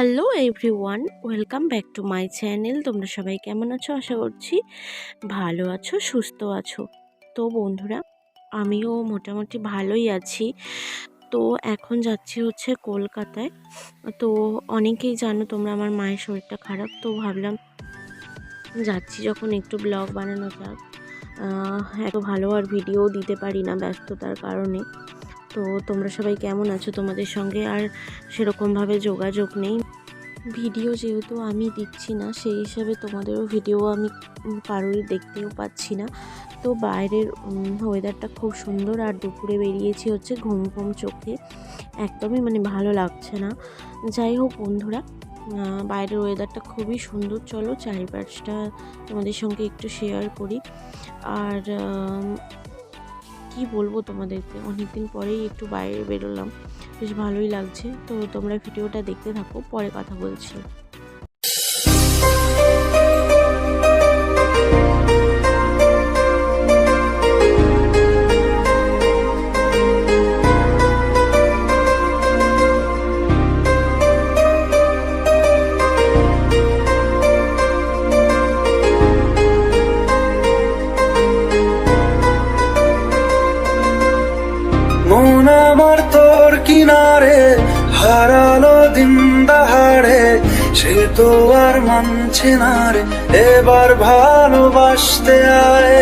Hello everyone welcome back to my channel তোমরা সবাই কেমন আছো? আশা করছি ভালো আছো, সুস্থ আছো। তো বন্ধুরা, আমিও মোটামুটি ভালোই আছি। তো এখন যাচ্ছি হচ্ছে কলকাতায়। তো অনেকেই জানো তোমরা আমার মায়ের শরীরটা খারাপ, তো ভাবলাম যাচ্ছি যখন একটু ব্লগ বানানো যাক। এত ভালো আর ভিডিও দিতে পারি না ব্যস্ততার কারণে। তো তোমরা সবাই কেমন আছো তোমাদের সঙ্গে? আর সেরকমভাবে যোগাযোগ নেই। ভিডিও যেহেতু আমি দিচ্ছি না, সেই হিসাবে তোমাদেরও ভিডিও আমি কারোরই দেখতেও পাচ্ছি না। তো বাইরের ওয়েদারটা খুব সুন্দর আর দুপুরে বেরিয়েছি হচ্ছে ঘুম ঘুম চোখে। একদমই মানে ভালো লাগছে না। যাই হোক বন্ধুরা বাইরের ওয়েদারটা খুবই সুন্দর। চলো চারিপাশটা তোমাদের সঙ্গে একটু শেয়ার করি। আর কি বলব তোমাদেরকে? অনেকদিন পরেই একটু বাইরে বেরোলাম। বেশ ভালোই লাগছে। তো তোমরা ভিডিওটা দেখতে থাকো পরে কথা বলছি। তো আর মানছে না রে এবার ভালোবাসতে আয়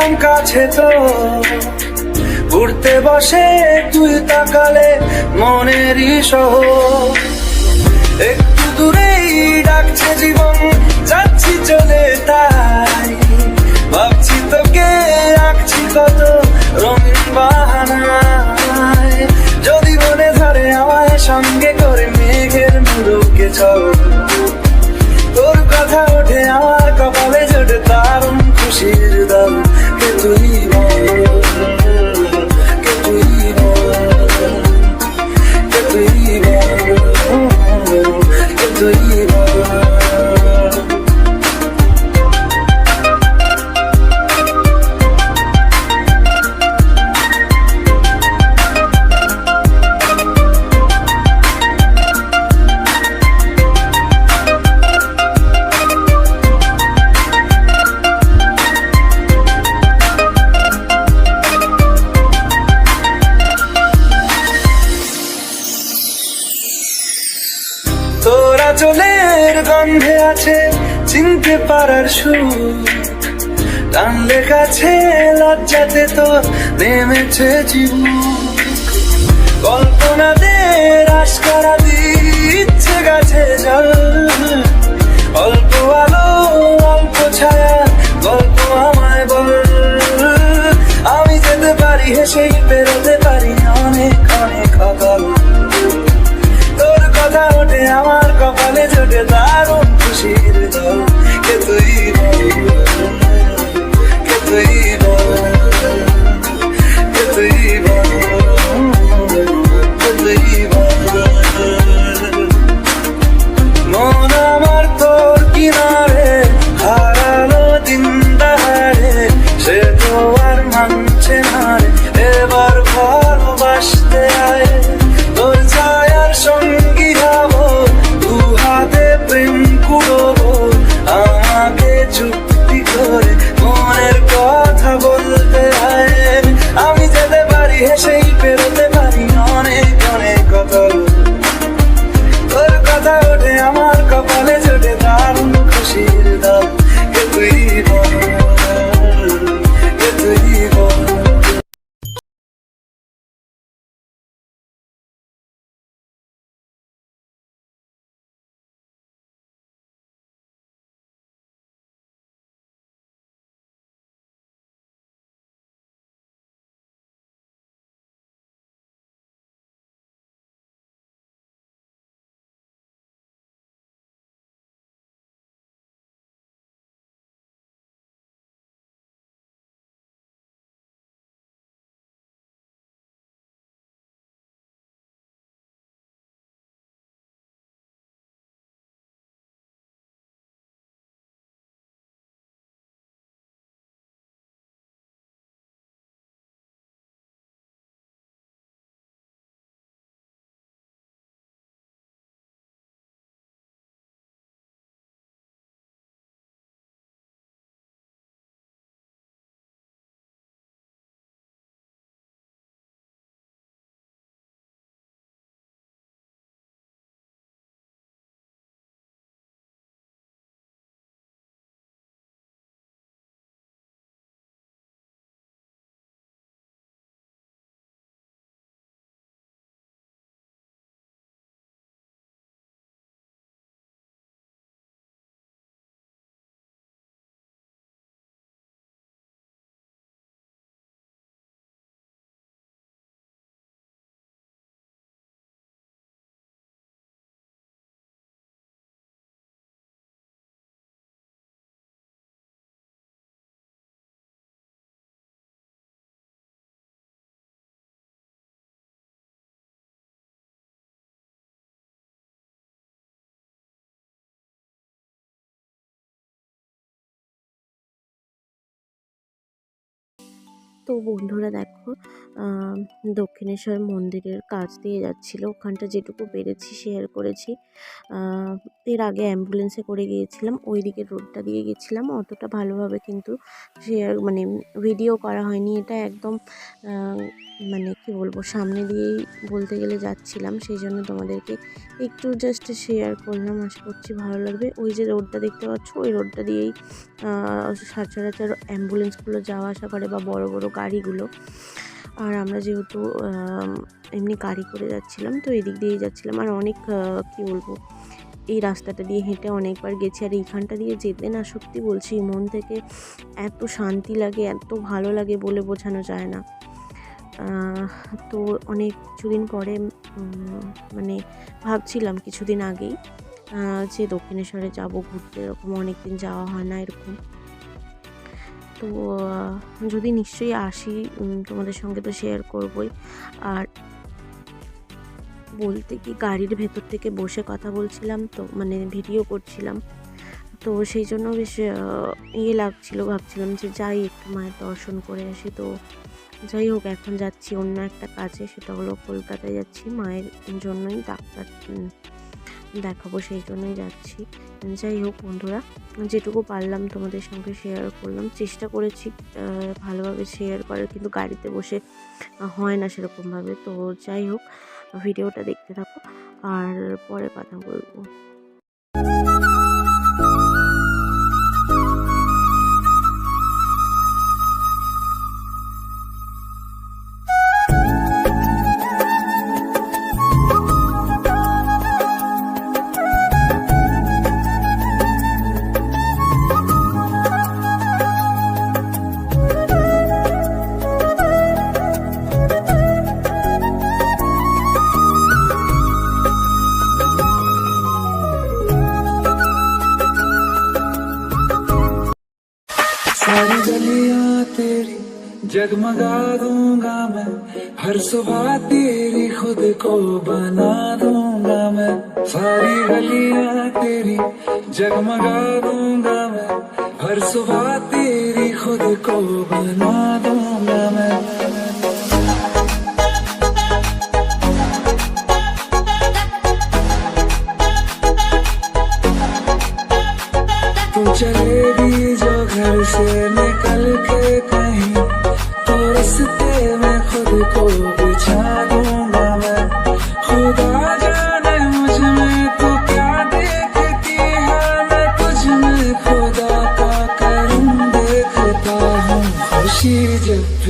এলাম কাছে তো। ঘুরতে বসে তুই তাকালে মনেরই সহ। একটু দূরেই ডাকছে জীবন। চলের গন্ধে আছে চিনতে পারার সুর। টানলে লজ্জাতে তোর নেমেছে জীবন কল্পনাদের আশকারা দিচ্ছে গাছে জল। অল্প আলো, অল্প ছায়া, গল্প আমায় বল। আমি যেতে পারি হেসেই পেরোতে তো বন্ধুরা দেখো দক্ষিণেশ্বর মন্দিরের কাছ দিয়ে যাচ্ছিল। ওখানটা যেটুকু পেরেছি শেয়ার করেছি। এর আগে অ্যাম্বুলেন্সে করে গিয়েছিলাম ওই দিকের রোডটা দিয়ে গেছিলাম। অতটা ভালোভাবে কিন্তু শেয়ার মানে ভিডিও করা হয়নি। এটা একদম মানে কি বলব, সামনে দিয়েই বলতে গেলে যাচ্ছিলাম। সেই জন্য তোমাদেরকে একটু জাস্ট শেয়ার করলাম। আশা করছি ভালো লাগবে। ওই যে রোডটা দেখতে পাচ্ছ, ওই রোডটা দিয়েই সচরাচর অ্যাম্বুলেন্সগুলো যাওয়া আসা করে বা বড় বড় গাড়িগুলো। আর আমরা যেহেতু এমনি গাড়ি করে যাচ্ছিলাম, তো এদিক দিয়েই যাচ্ছিলাম। আর অনেক কি বলব, এই রাস্তাটা দিয়ে হেঁটে অনেকবার গেছি। আর এইখানটা দিয়ে যেতে না সত্যি বলছি, মন থেকে এত শান্তি লাগে, এত ভালো লাগে বলে বোঝানো যায় না। তো অনেক কিছুদিন পরে মানে ভাবছিলাম কিছুদিন আগেই যে দক্ষিণেশ্বরে যাব ঘুরতে, এরকম অনেক দিন যাওয়া হয় না, এরকম। তো যদি নিশ্চয়ই আসি তোমাদের সঙ্গে তো শেয়ার করবই। আর বলতে কি, গাড়ির ভেতর থেকে বসে কথা বলছিলাম তো মানে ভিডিও করছিলাম। তো সেই জন্য বেশ ইয়ে লাগছিল, ভাবছিলাম যে যাই একটু মায়ের দর্শন করে আসি। তো যাই হোক, এখন যাচ্ছি অন্য একটা কাজে, সেটা হলো কলকাতায় যাচ্ছি মায়ের জন্যই ডাক্তার দেখাবো সেই জন্যই যাচ্ছি। যাই হোক বন্ধুরা, যেটুকু পারলাম তোমাদের সঙ্গে শেয়ার করলাম। চেষ্টা করেছি ভালোভাবে শেয়ার করার, কিন্তু গাড়িতে বসে হয় না সেরকমভাবে। তো যাই হোক, ভিডিওটা দেখতে থাকো। আর পরে কথা বলব। सुबह तेरी खुद को बना दूँगा मैं। सारी गलियाँ तेरी जगमगा दूँगा मैं। हर सुबह तेरी खुद को बना दूँगा मैं।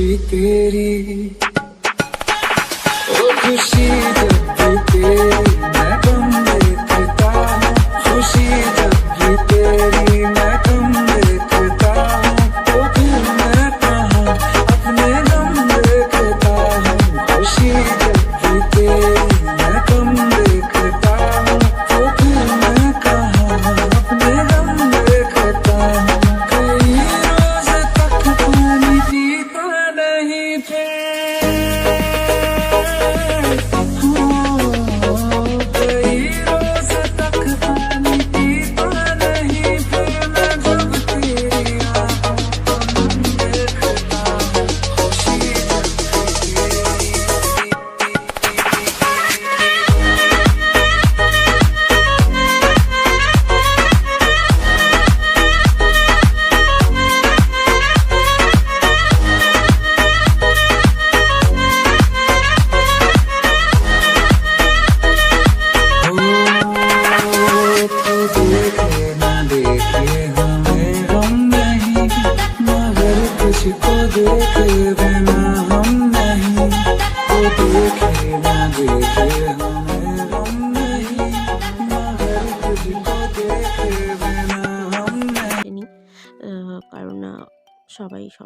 जब भी तेरी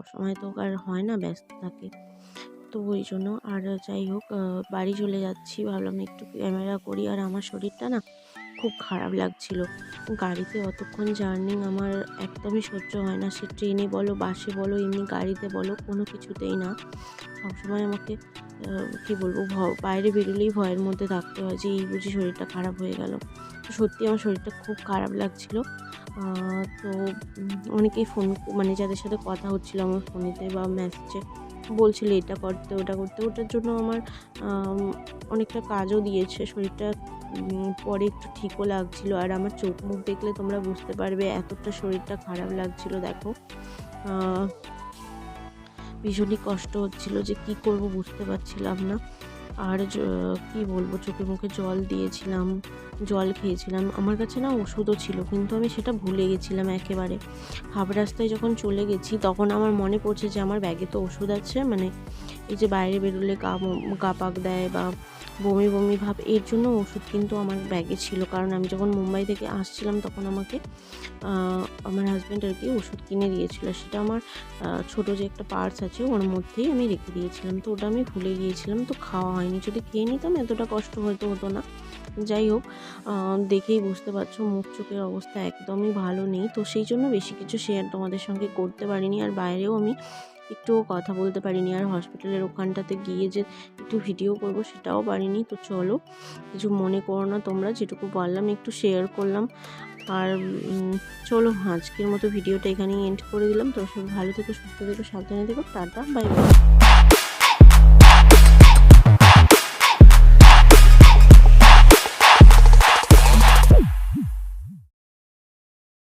সবসময় তো আর হয় না, ব্যস্ত থাকে। তো ওই জন্য আর যাই হোক বাড়ি চলে যাচ্ছি। ভাবলাম একটু ক্যামেরা করি। আর আমার শরীরটা না খুব খারাপ লাগছিল। গাড়িতে অতক্ষণ জার্নি আমার একদমই সহ্য হয় না। সে ট্রেনে বলো, বাসে বলো, এমনি গাড়িতে বলো, কোনো কিছুতেই না। সবসময় আমাকে কী বলব বাইরে বেরোলেই ভয়ের মধ্যে থাকতে হয় যে, এই বুঝি শরীরটা খারাপ হয়ে গেল। সত্যি আমার শরীরটা খুব খারাপ লাগছিল। তো অনেকেই ফোন মানে যাদের সাথে কথা হচ্ছিল আমার ফোনেতে বা মেসেজে বলছিল, এটা করতে, ওটা করতে, ওটার জন্য আমার অনেকটা কাজও দিয়েছে, শরীরটা পরে একটু ঠিকও লাগছিল। আর আমার চোখ মুখ দেখলে তোমরা বুঝতে পারবে, এতটা শরীরটা খারাপ লাগছিল, দেখো। ভীষণই কষ্ট হচ্ছিল যে কি করব বুঝতে পারছিলাম না। আর কি বলব চোখে মুখে জল দিয়েছিলাম, জল খেয়েছিলাম। আমার কাছে না ওষুধও ছিল, কিন্তু আমি সেটা ভুলে গেছিলাম একেবারে। হাফ রাস্তায় যখন চলে গেছি, তখন আমার মনে পড়ছে যে আমার ব্যাগে তো ওষুধ আছে মানে এই যে বাইরে বেরোলে গা গা পাক দেয় বা বমি বমি ভাব, এর জন্য ওষুধ কিন্তু আমার ব্যাগে ছিল। কারণ আমি যখন মুম্বাই থেকে আসছিলাম তখন আমাকে আমার হাজব্যান্ড আর কি ওষুধ কিনে দিয়েছিল। সেটা আমার ছোট যে একটা পার্স আছে ওর মধ্যেই আমি রেখে দিয়েছিলাম। তো ওটা আমি ভুলে গিয়েছিলাম, তো খাওয়া হয়নি। যদি খেয়ে নিতাম এতটা কষ্ট হয়তো হতো না। যাই হোক দেখেই বুঝতে পারছ, মুখ চোখের অবস্থা একদমই ভালো নেই। তো সেই জন্য বেশি কিছু শেয়ার তোমাদের সঙ্গে করতে পারিনি। আর বাইরেও আমি একটুও কথা বলতে পারিনি আর হসপিটালের ওখানটাতে গিয়ে যে একটু ভিডিও করব সেটাও পারিনি। তো চলো, কিছু মনে করো না তোমরা, যেটুকু বললাম একটু শেয়ার করলাম। আর চলো আজকের মতো ভিডিওটা এখানেই এন্ড করে দিলাম। তো সব ভালো থেকো, সুস্থ থেকো, সাবধানে থেকো। Tata bye bye